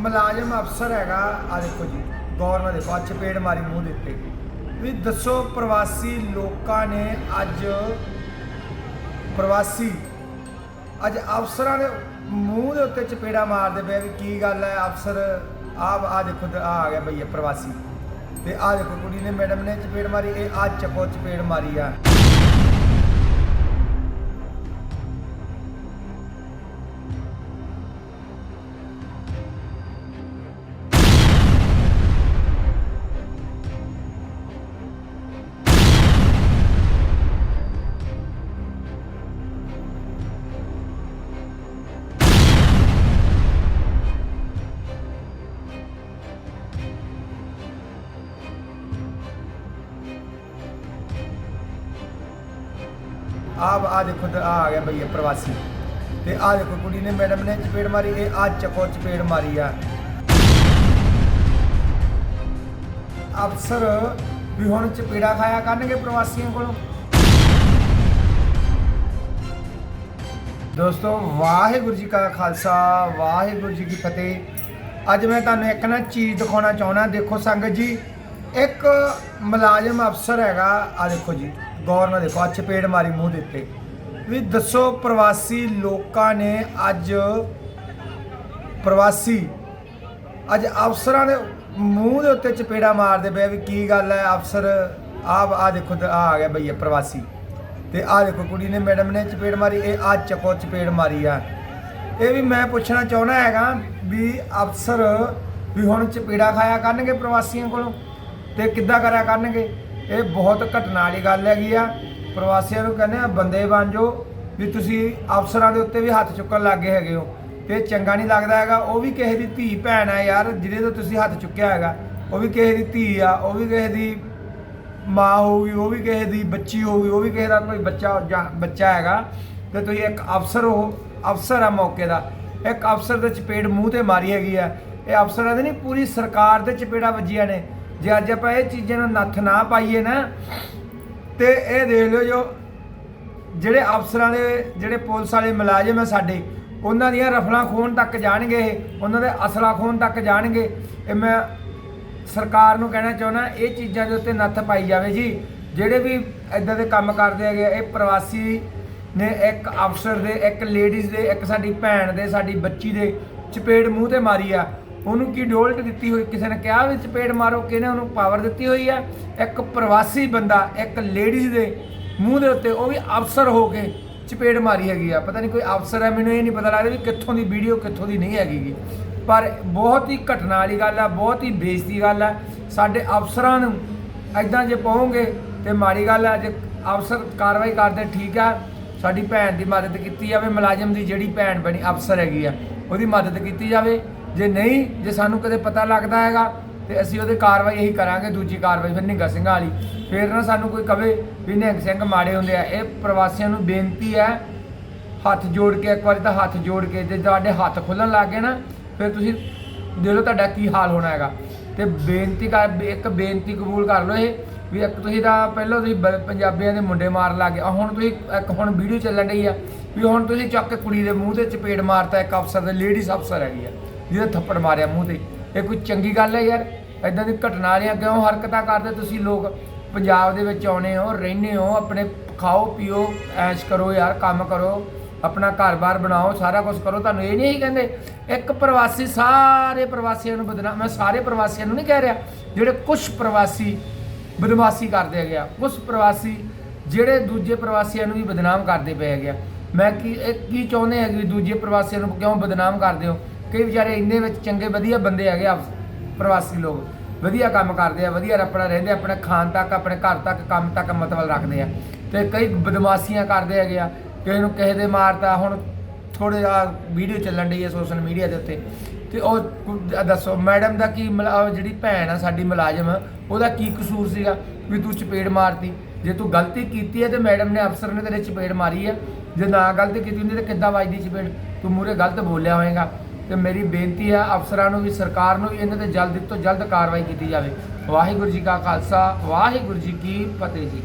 ਮੁਲਾਜ਼ਮ ਅਫਸਰ ਹੈਗਾ ਆ ਦੇਖੋ ਜੀ, ਗੌਰ ਦੇ ਦੇਖੋ ਅੱਜ ਚਪੇੜ ਮਾਰੀ ਮੂੰਹ ਦੇ ਉੱਤੇ। ਵੀ ਦੱਸੋ ਪ੍ਰਵਾਸੀ ਲੋਕਾਂ ਨੇ ਅੱਜ ਪ੍ਰਵਾਸੀ, ਅੱਜ ਅਫਸਰਾਂ ਦੇ ਮੂੰਹ ਦੇ ਉੱਤੇ ਚਪੇੜਾ ਮਾਰਦੇ ਪਏ ਵੀ ਕੀ ਗੱਲ ਹੈ ਅਫਸਰ ਆ ਆ ਦੇਖੋ, ਤੇ ਆਹ ਆ ਗਿਆ ਭਈਆ ਪ੍ਰਵਾਸੀ। ਤੇ ਆ ਦੇਖੋ ਕੁੜੀ ਨੇ, ਮੈਡਮ ਨੇ ਚਪੇੜ ਮਾਰੀ, ਇਹ ਅੱਜ ਚੱਕੋ ਚਪੇੜ ਮਾਰੀ ਆ। ਆ ਆ ਦੇਖੋ ਤੇ ਆਹ ਆ ਗਿਆ ਭਈਆ ਪ੍ਰਵਾਸੀ। ਤੇ ਆ ਦੇਖੋ ਕੁੜੀ ਨੇ ਮੈਡਮ ਨੇ ਚਪੇੜ ਮਾਰੀ, ਇਹ ਅੱਜ ਚੱਕੋ ਚਪੇੜ ਮਾਰੀ ਆ। ਅਫਸਰ ਵੀ ਹੁਣ ਚਪੇੜਾ ਖਾਇਆ ਕਰਨਗੇ ਪ੍ਰਵਾਸੀਆਂ ਕੋਲੋਂ। ਦੋਸਤੋ, ਵਾਹਿਗੁਰੂ ਜੀ ਕਾ ਖਾਲਸਾ, ਵਾਹਿਗੁਰੂ ਜੀ ਕੀ ਫਤਿਹ। ਅੱਜ ਮੈਂ ਤੁਹਾਨੂੰ ਇੱਕ ਨਾ ਚੀਜ਼ ਦਿਖਾਉਣਾ ਚਾਹੁੰਦਾ, ਦੇਖੋ ਸੰਗਤ ਜੀ, ਇੱਕ ਮੁਲਾਜ਼ਮ ਅਫਸਰ ਹੈਗਾ ਆ ਦੇਖੋ ਜੀ, ਗੌਰ ਨਾਲ ਦੇਖੋ ਅੱਜ ਚਪੇੜ ਮਾਰੀ ਮੂੰਹ ਦੇ ਉੱਤੇ। ਵੀ ਦੱਸੋ ਪ੍ਰਵਾਸੀ ਲੋਕਾਂ ਨੇ ਅੱਜ ਪ੍ਰਵਾਸੀ, ਅੱਜ ਅਫਸਰਾਂ ਦੇ ਮੂੰਹ ਦੇ ਉੱਤੇ ਚਪੇੜਾ ਮਾਰਦੇ ਪਏ ਵੀ ਕੀ ਗੱਲ ਹੈ ਅਫਸਰ ਆ ਆ ਦੇਖੋ, ਤੇ ਆਹ ਆ ਗਿਆ ਭਈਆ ਪ੍ਰਵਾਸੀ। ਤੇ ਆ ਦੇਖੋ ਕੁੜੀ ਨੇ, ਮੈਡਮ ਨੇ ਚਪੇੜ ਮਾਰੀ, ਇਹ ਅੱਜ ਚੱਕੋ ਚਪੇੜ ਮਾਰੀ ਆ। ਇਹ ਵੀ ਮੈਂ ਪੁੱਛਣਾ ਚਾਹੁੰਦਾ ਹੈਗਾ ਵੀ ਅਫਸਰ ਵੀ ਹੁਣ ਚਪੇੜਾ ਖਾਇਆ ਕਰਨਗੇ ਪ੍ਰਵਾਸੀਆਂ ਕੋਲੋਂ? ਤੇ ਕਿੱਦਾਂ ਕਰਿਆ ਕਰਨਗੇ? ਇਹ ਬਹੁਤ ਘਟਨਾ ਵਾਲੀ ਗੱਲ ਹੈਗੀ ਆ। ਪ੍ਰਵਾਸੀਆਂ ਨੂੰ ਕਹਿੰਦੇ ਆ, ਬੰਦੇ ਬਣ ਜਾਓ, ਵੀ ਤੁਸੀਂ ਅਫਸਰਾਂ ਦੇ ਉੱਤੇ ਵੀ ਹੱਥ ਚੁੱਕਣ ਲੱਗੇ ਹੈਗੇ ਹੋ। ਤੇ ਚੰਗਾ ਨਹੀਂ ਲੱਗਦਾ ਹੈਗਾ। ਉਹ ਵੀ ਕਿਸੇ ਦੀ ਧੀ, ਭੈਣ ਹੈ ਯਾਰ, ਜਿਹਦੇ ਤੋਂ ਤੁਸੀਂ ਹੱਥ ਚੁੱਕਿਆ ਹੈਗਾ। ਉਹ ਵੀ ਕਿਸੇ ਦੀ ਧੀ ਆ, ਉਹ ਵੀ ਕਿਸੇ ਦੀ ਮਾਂ ਹੋਊਗੀ, ਉਹ ਵੀ ਕਿਸੇ ਦੀ ਬੱਚੀ ਹੋਊਗੀ, ਉਹ ਵੀ ਕਿਸੇ ਦਾ ਕੋਈ ਬੱਚਾ ਜਾਂ ਬੱਚਾ ਹੈਗਾ। ਤੇ ਤੁਸੀਂ ਇੱਕ ਅਫਸਰ ਹੋ, ਅਫਸਰ ਆ ਮੌਕੇ ਦਾ। ਇੱਕ ਅਫਸਰ ਦੇ ਚਪੇੜ ਮੂੰਹ ਤੇ ਮਾਰੀ ਹੈਗੀ ਆ। ਇਹ ਅਫਸਰਾਂ ਦੇ ਨਹੀਂ, ਪੂਰੀ ਸਰਕਾਰ ਦੇ ਚਪੇੜਾ ਵੱਜੀਆਂ ਨੇ। ਜੇ ਅੱਜ ਆਪਾਂ ਇਹ ਚੀਜ਼ਾਂ ਨੂੰ ਨੱਥ ਨਾ ਪਾਈਏ ਨਾ ਤੇ ਇਹ ਦੇਖ ਲਿਓ ਜੋ ਜਿਹੜੇ ਅਫਸਰਾਂ ਦੇ ਜਿਹੜੇ ਪੁਲਿਸ ਵਾਲੇ ਮੁਲਾਜ਼ਮ ਆ ਸਾਡੇ ਉਹਨਾਂ ਦੀਆਂ ਰਫਲਾਂ ਖੋਣ ਤੱਕ ਜਾਣਗੇ ਇਹ ਉਹਨਾਂ ਦੇ ਅਸਲਾ ਖੋਣ ਤੱਕ ਜਾਣਗੇ। ਇਹ ਮੈਂ ਸਰਕਾਰ ਨੂੰ ਕਹਿਣਾ ਚਾਹੁੰਦਾ ਇਹ ਚੀਜ਼ਾਂ ਦੇ ਉੱਤੇ ਨੱਥ ਪਾਈ ਜਾਵੇ ਜੀ। ਜਿਹੜੇ ਵੀ ਇਦਾਂ ਦੇ ਕੰਮ ਕਰਦੇ ਹੈਗੇ ਆ, ਇਹ ਪ੍ਰਵਾਸੀ ਨੇ ਇੱਕ ਅਫਸਰ ਦੇ ਇੱਕ ਲੇਡੀਜ਼ ਦੇ ਇੱਕ ਸਾਡੀ ਭੈਣ ਦੇ ਸਾਡੀ ਬੱਚੀ ਦੇ ਚਪੇੜ ਮੂੰਹ ਤੇ ਮਾਰੀ ਆ। ਉਹਨੂੰ ਕੀ ਡੋਲਟ ਦਿੱਤੀ ਹੋਈ? ਕਿਸੇ ਨੇ ਕਿਹਾ ਵੀ ਚਪੇੜ ਮਾਰੋ, ਕਿਹਨੇ ਉਹਨੂੰ ਪਾਵਰ ਦਿੱਤੀ ਹੋਈ ਆ? ਇੱਕ ਪ੍ਰਵਾਸੀ ਬੰਦਾ, ਇੱਕ ਲੇਡੀਜ਼ ਦੇ ਮੂੰਹ ਦੇ ਉੱਤੇ ਉਹ ਵੀ ਅਫਸਰ ਹੋ ਕੇ ਚਪੇੜ ਮਾਰੀ ਹੈਗੀ ਆ। ਪਤਾ ਨਹੀਂ ਕੋਈ ਅਫਸਰ ਹੈ, ਮੈਨੂੰ ਇਹ ਨਹੀਂ ਪਤਾ ਲੱਗਦਾ ਵੀ ਕਿੱਥੋਂ ਦੀ ਵੀਡੀਓ, ਕਿੱਥੋਂ ਦੀ ਨਹੀਂ ਹੈਗੀ ਪਰ ਬਹੁਤ ਹੀ ਘਟਨਾ ਵਾਲੀ ਗੱਲ ਆ, ਬਹੁਤ ਹੀ ਬੇਇੱਜ਼ਤੀ ਗੱਲ ਆ। ਸਾਡੇ ਅਫਸਰਾਂ ਨੂੰ ਐਦਾਂ ਜੇ ਪਾਉਂਗੇ ਤੇ ਮਾੜੀ ਗੱਲ ਆ, ਜੇ ਅਫਸਰ ਕਾਰਵਾਈ ਕਰਦੇ, ਠੀਕ ਆ। ਸਾਡੀ ਭੈਣ ਦੀ ਮਦਦ ਕੀਤੀ ਜਾਵੇ, ਮੁਲਾਜ਼ਮ ਦੀ ਜਿਹੜੀ ਭੈਣ ਬਣੀ ਅਫਸਰ ਹੈਗੀ ਆ, ਉਹਦੀ ਮਦਦ ਕੀਤੀ ਜਾਵੇ। ਜੇ ਨਹੀਂ, ਜੇ ਸਾਨੂੰ ਕਦੇ ਪਤਾ ਲੱਗਦਾ ਹੈਗਾ, ਤੇ ਅਸੀਂ ਉਹਦੇ ਕਾਰਵਾਈ ਇਹੀ ਕਰਾਂਗੇ, ਦੂਜੀ ਕਾਰਵਾਈ ਫਿਰ ਨਿੰਗਾ ਸਿੰਘਾਂ ਵਾਲੀ। ਫਿਰ ਨਾ ਸਾਨੂੰ ਕੋਈ ਕਵੇ ਵੀ ਨਿਹੰਗ ਸਿੰਘ ਮਾੜੇ ਹੁੰਦੇ ਆ। ਇਹ ਪ੍ਰਵਾਸੀਆਂ ਨੂੰ ਬੇਨਤੀ ਹੈ, ਹੱਥ ਜੋੜ ਕੇ, ਇੱਕ ਵਾਰੀ ਤਾਂ ਹੱਥ ਜੋੜ ਕੇ, ਜੇ ਤੁਹਾਡੇ ਹੱਥ ਖੁੱਲਣ ਲੱਗ ਗਏ ਨਾ, ਫਿਰ ਤੁਸੀਂ ਦੇ ਲਓ ਤੁਹਾਡਾ ਕੀ ਹਾਲ ਹੋਣਾ ਹੈਗਾ। ਤੇ ਬੇਨਤੀ ਕਰ, ਇੱਕ ਬੇਨਤੀ ਕਬੂਲ ਕਰ ਲਓ ਇਹ, ਵੀ ਇੱਕ ਤੁਸੀਂ ਤਾਂ ਪਹਿਲਾਂ ਤੁਸੀਂ ਬ- ਪੰਜਾਬੀਆਂ ਦੇ ਮੁੰਡੇ ਮਾਰ ਲੱਗੇ ਆ ਹੁਣ ਤੁਸੀਂ ਇੱਕ ਹੁਣ ਵੀਡੀਓ ਚੱਲਣ ਡਈ ਆ, ਵੀ ਹੁਣ ਤੁਸੀਂ ਚੱਕ ਕੇ ਕੁੜੀ ਦੇ ਮੂੰਹ ਤੇ ਚਪੇੜ ਮਾਰਤਾ, ਇੱਕ ਅਫਸਰ ਦੇ ਲੇਡੀਜ਼ ਅਫਸਰ ਹੈਗੀ ਆ। ਜਿਹਦੇ ਥੱਪੜ ਮਾਰਿਆ ਮੂੰਹ ਤੇ। ਇਹ ਕੋਈ ਚੰਗੀ ਗੱਲ ਹੈ ਯਾਰ? ਇਦਾਂ ਦੀ ਘਟਨਾ ਵਾਲੀਆਂ ਕਿਉਂ ਹਰਕਤਾਂ ਕਰਦੇ? ਤੁਸੀਂ ਲੋਕ ਪੰਜਾਬ ਦੇ ਵਿੱਚ ਆਉਣੇ ਹੋ, ਰਹਿੰਦੇ ਹੋ, ਆਪਣੇ ਖਾਓ, ਪੀਓ, ਐਸ਼ ਕਰੋ ਯਾਰ, ਕੰਮ ਕਰੋ, ਆਪਣਾ ਘਰ-ਬਾਰ ਬਣਾਓ, ਸਾਰਾ ਕੁਝ ਕਰੋ। ਤੁਹਾਨੂੰ ਇਹ ਨਹੀਂ ਕਹਿੰਦੇ, ਇੱਕ ਪ੍ਰਵਾਸੀ, ਸਾਰੇ ਪ੍ਰਵਾਸੀਆਂ ਨੂੰ ਬਦਨਾਮ ਮੈਂ ਸਾਰੇ ਪ੍ਰਵਾਸੀਆਂ ਨੂੰ ਨਹੀਂ ਕਹਿ ਰਿਹਾ, ਜਿਹੜੇ ਕੁਝ ਪ੍ਰਵਾਸੀ ਬਦਮਾਸ਼ੀ ਕਰਦੇ ਹੈਗੇ ਆ ਕੁਝ ਪ੍ਰਵਾਸੀ ਜਿਹੜੇ ਦੂਜੇ ਪ੍ਰਵਾਸੀਆਂ ਨੂੰ ਵੀ ਬਦਨਾਮ ਕਰਦੇ ਪਏ ਹੈਗੇ ਆ। ਮੈਂ ਕੀ ਇਹ ਕੀ ਚਾਹੁੰਦੇ ਹੈਗੇ ਵੀ ਦੂਜੇ ਪ੍ਰਵਾਸੀਆਂ ਨੂੰ ਕਿਉਂ ਬਦਨਾਮ ਕਰਦੇ ਹੋ? ਕਈ ਵਿਚਾਰੇ ਇੰਨੇ ਵਿੱਚ ਚੰਗੇ ਵਧੀਆ ਬੰਦੇ ਹੈਗੇ ਆ ਪ੍ਰਵਾਸੀ ਲੋਕ। ਵਧੀਆ ਕੰਮ ਕਰਦੇ ਆ ਵਧੀਆ ਆਪਣਾ ਰਹਿੰਦੇ ਆ, ਆਪਣੇ ਖਾਣ ਤੱਕ ਆਪਣੇ ਘਰ ਤੱਕ ਕੰਮ ਤੱਕ ਮਤਲਬ ਰੱਖਦੇ ਆ। ਤੇ ਕਈ ਬਦਮਾਸ਼ੀਆਂ ਕਰਦੇ ਹੈਗੇ ਆ ਕਿਸੇ ਨੂੰ ਕਿਸੇ ਦੇ ਮਾਰਤਾ ਹੁਣ ਥੋੜੇ ਜਿਹਾ ਵੀਡੀਓ ਚੱਲਣ ਡਈ ਹੈ ਸੋਸ਼ਲ ਮੀਡੀਆ ਦੇ ਉੱਤੇ। ਤੇ ਉਹ ਕੁ- ਦੱਸੋ ਮੈਡਮ ਦਾ ਕੀ ਮੁਲਾ- ਜਿਹੜੀ ਭੈਣ ਆ ਸਾਡੀ ਮੁਲਾਜ਼ਮ ਉਹਦਾ ਕੀ ਕਸੂਰ ਸੀਗਾ ਵੀ ਤੂੰ ਚਪੇੜ ਮਾਰਤੀ? ਜੇ ਤੂੰ ਗਲਤੀ ਕੀਤੀ ਹੈ ਤੇ ਮੈਡਮ ਨੇ ਅਫਸਰ ਨੇ ਤੇਰੇ ਚਪੇੜ ਮਾਰੀ ਹੈ ਜੇ ਨਾ ਗਲਤੀ ਕੀਤੀ ਹੁੰਦੀ ਤੇ ਕਿੱਦਾਂ ਵੱਜਦੀ ਚਪੇੜ? ਤੂੰ ਮੂਰੇ ਗਲਤ ਬੋਲਿਆ ਹੋਏਗਾ। ਤੇ ਮੇਰੀ ਬੇਨਤੀ ਹੈ ਅਫਸਰਾਂ ਨੂੰ ਵੀ ਸਰਕਾਰ ਨੂੰ ਵੀ ਇਹਨਾਂ ਤੇ ਜਲਦ ਤੋਂ ਜਲਦ ਕਾਰਵਾਈ ਕੀਤੀ ਜਾਵੇ। ਵਾਹਿਗੁਰੂ ਜੀ ਕਾ ਖਾਲਸਾ, ਵਾਹਿਗੁਰੂ ਜੀ ਕੀ ਫਤਿਹ ਜੀ।